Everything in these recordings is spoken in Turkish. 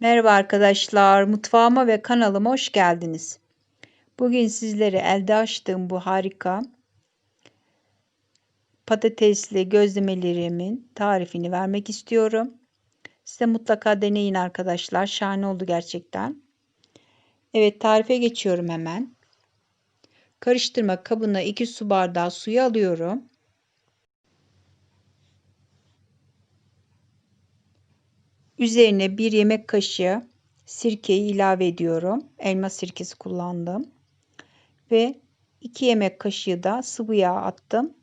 Merhaba arkadaşlar, mutfağıma ve kanalıma hoş geldiniz. Bugün sizlere elde açtığım bu harika patatesli gözlemelerimin tarifini vermek istiyorum. Size mutlaka deneyin arkadaşlar. Şahane oldu gerçekten. Evet tarife geçiyorum hemen. Karıştırma kabına 2 su bardağı suyu alıyorum. Üzerine bir yemek kaşığı sirkeyi ilave ediyorum. Elma sirkesi kullandım. Ve 2 yemek kaşığı da sıvı yağ attım.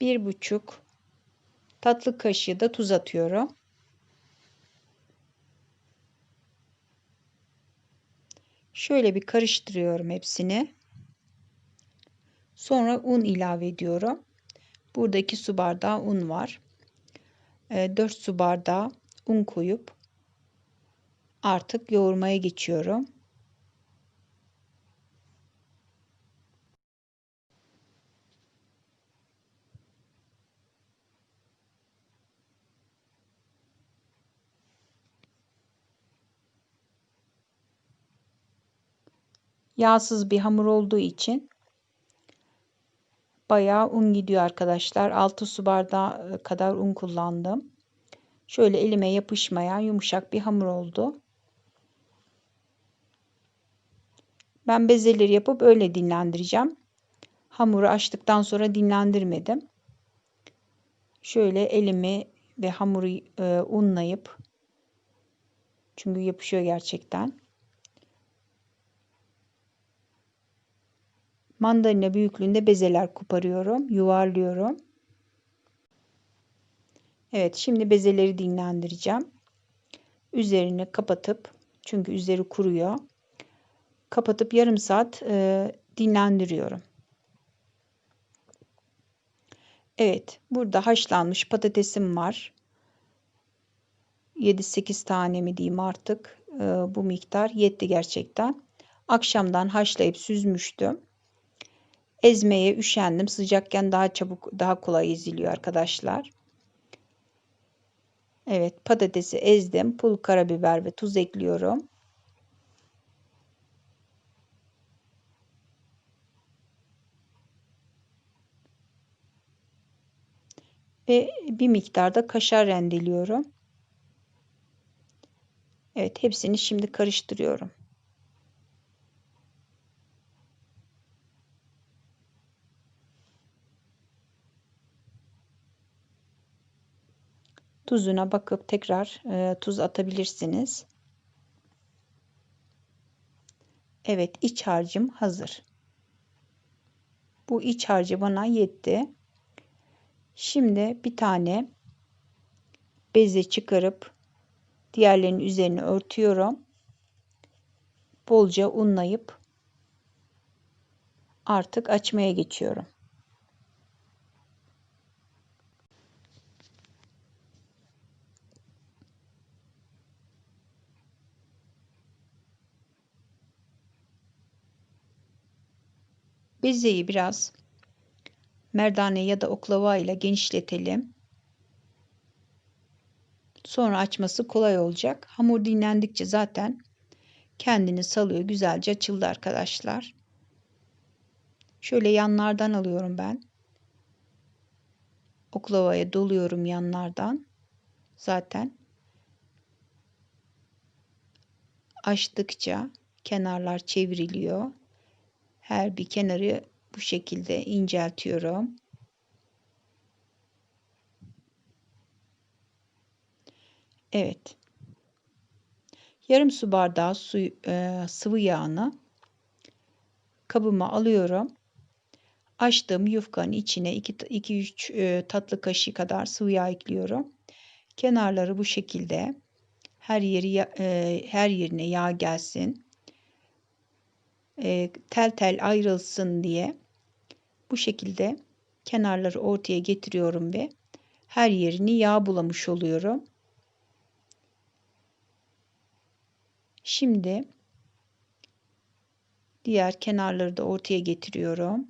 Bir buçuk tatlı kaşığı da tuz atıyorum. Şöyle bir karıştırıyorum hepsini. Sonra un ilave ediyorum. Burada 2 su bardağı un var. 4 ee, su bardağı un koyup artık yoğurmaya geçiyorum. Yağsız bir hamur olduğu için bayağı un gidiyor arkadaşlar. 6 su bardağı e, kadar un kullandım. Şöyle elime yapışmayan yumuşak bir hamur oldu. Ben bezeleri yapıp öyle dinlendireceğim. Hamuru açtıktan sonra dinlendirmedim. Şöyle elimi ve hamuru e, unlayıp çünkü yapışıyor gerçekten. Mandalina büyüklüğünde bezeler koparıyorum, yuvarlıyorum. Evet, şimdi bezeleri dinlendireceğim. Üzerini kapatıp, çünkü üzeri kuruyor. Kapatıp yarım saat e, dinlendiriyorum. Evet, burada haşlanmış patatesim var. 7-8 tane mi diyeyim artık. E, bu miktar yetti gerçekten. Akşamdan haşlayıp süzmüştüm. Ezmeye üşendim. Sıcakken daha çabuk, daha kolay eziliyor arkadaşlar. Evet, patatesi ezdim. Pul karabiber ve tuz ekliyorum. Ve bir miktarda kaşar rendeliyorum. Evet, hepsini şimdi karıştırıyorum. Tuzuna bakıp tekrar e, tuz atabilirsiniz. Evet iç harcım hazır. Bu iç harcı bana yetti. Şimdi bir tane beze çıkarıp diğerlerinin üzerine örtüyorum. Bolca unlayıp artık açmaya geçiyorum. Bezeyi biraz merdane ya da oklava ile genişletelim. Sonra açması kolay olacak. Hamur dinlendikçe zaten kendini salıyor. Güzelce açıldı arkadaşlar. Şöyle yanlardan alıyorum ben. Oklavaya doluyorum yanlardan. Zaten açtıkça kenarlar çevriliyor. Her bir kenarı bu şekilde inceltiyorum. Evet. Yarım su bardağı su, e, sıvı yağını kabıma alıyorum. Açtığım yufkanın içine 2-3 e, tatlı kaşığı kadar sıvı yağ ekliyorum. Kenarları bu şekilde her yeri e, her yerine yağ gelsin e, tel tel ayrılsın diye bu şekilde kenarları ortaya getiriyorum ve her yerini yağ bulamış oluyorum. Şimdi diğer kenarları da ortaya getiriyorum.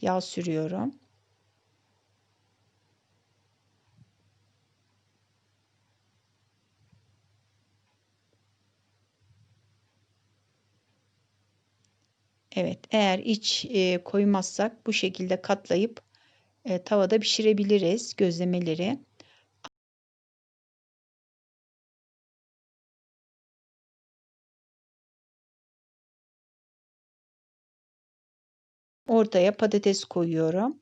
Yağ sürüyorum. Evet, eğer iç e, koymazsak bu şekilde katlayıp e, tavada pişirebiliriz gözlemeleri. Ortaya patates koyuyorum.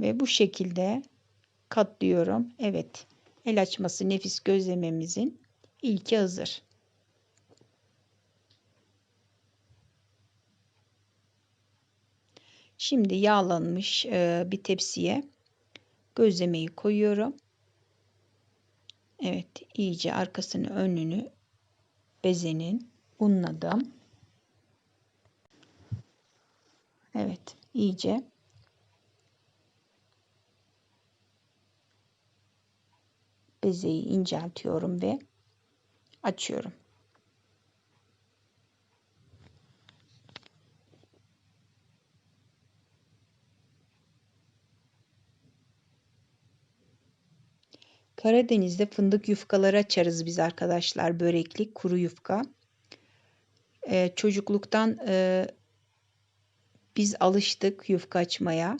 Ve bu şekilde katlıyorum. Evet, el açması nefis gözlememizin ilki hazır. Şimdi yağlanmış e, bir tepsiye gözlemeyi koyuyorum. Evet, iyice arkasını önünü bezenin unladım. Evet, iyice bezeyi inceltiyorum ve açıyorum. Karadeniz'de fındık yufkaları açarız biz arkadaşlar. Böreklik, kuru yufka. Ee, çocukluktan e, biz alıştık yufka açmaya.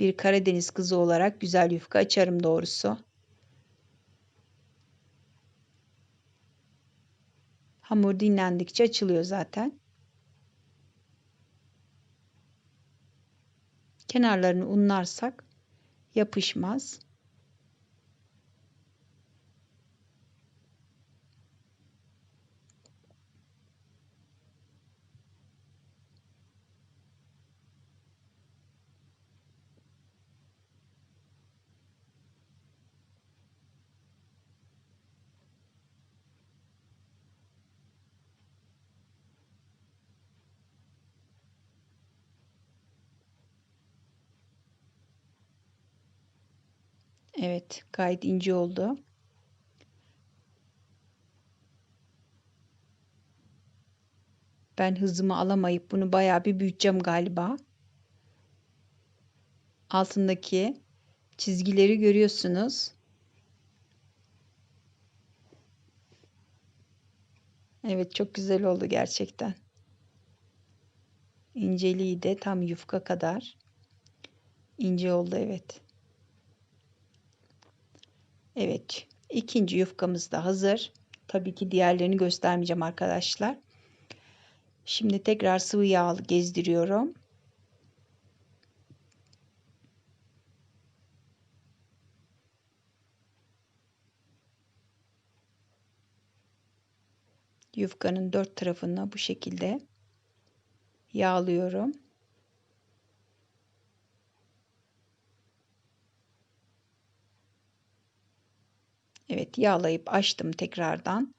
Bir Karadeniz kızı olarak güzel yufka açarım doğrusu. Hamur dinlendikçe açılıyor zaten. Kenarlarını unlarsak yapışmaz. Evet, gayet ince oldu. Ben hızımı alamayıp bunu bayağı bir büyüteceğim galiba. Altındaki çizgileri görüyorsunuz. Evet, çok güzel oldu gerçekten. İnceliği de tam yufka kadar ince oldu evet. Evet, ikinci yufkamız da hazır. Tabii ki diğerlerini göstermeyeceğim arkadaşlar. Şimdi tekrar sıvı yağ gezdiriyorum. Yufkanın dört tarafını bu şekilde yağlıyorum. Evet yağlayıp açtım tekrardan.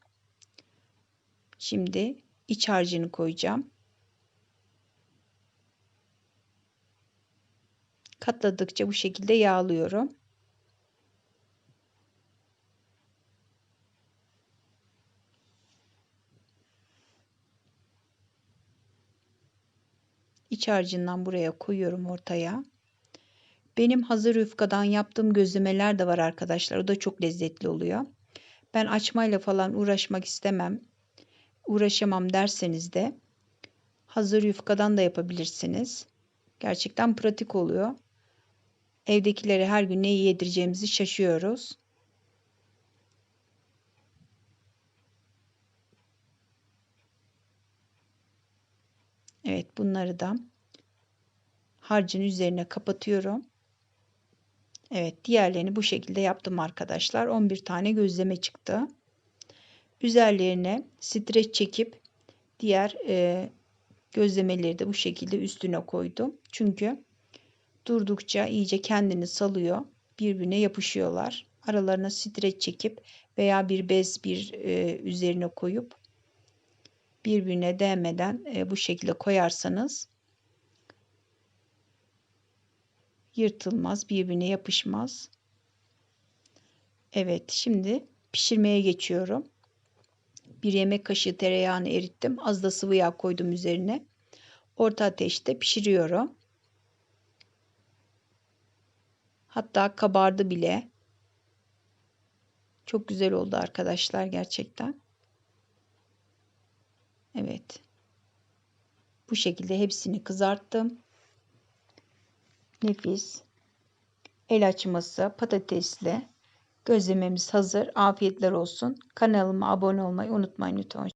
Şimdi iç harcını koyacağım. Katladıkça bu şekilde yağlıyorum. İç harcından buraya koyuyorum ortaya. Benim hazır yufkadan yaptığım gözlemeler de var arkadaşlar. O da çok lezzetli oluyor. Ben açmayla falan uğraşmak istemem. Uğraşamam derseniz de hazır yufkadan da yapabilirsiniz. Gerçekten pratik oluyor. Evdekilere her gün neyi yedireceğimizi şaşıyoruz. Evet bunları da harcın üzerine kapatıyorum. Evet diğerlerini bu şekilde yaptım arkadaşlar. 11 tane gözleme çıktı. Üzerlerine streç çekip diğer e, gözlemeleri de bu şekilde üstüne koydum. Çünkü durdukça iyice kendini salıyor. Birbirine yapışıyorlar. Aralarına streç çekip veya bir bez bir e, üzerine koyup birbirine değmeden e, bu şekilde koyarsanız yırtılmaz, birbirine yapışmaz. Evet, şimdi pişirmeye geçiyorum. Bir yemek kaşığı tereyağını erittim. Az da sıvı yağ koydum üzerine. orta ateşte pişiriyorum. Hatta kabardı bile. Çok güzel oldu arkadaşlar gerçekten. Evet. Bu şekilde hepsini kızarttım. Nefis. El açması patatesli gözlememiz hazır. Afiyetler olsun. Kanalıma abone olmayı unutmayın lütfen.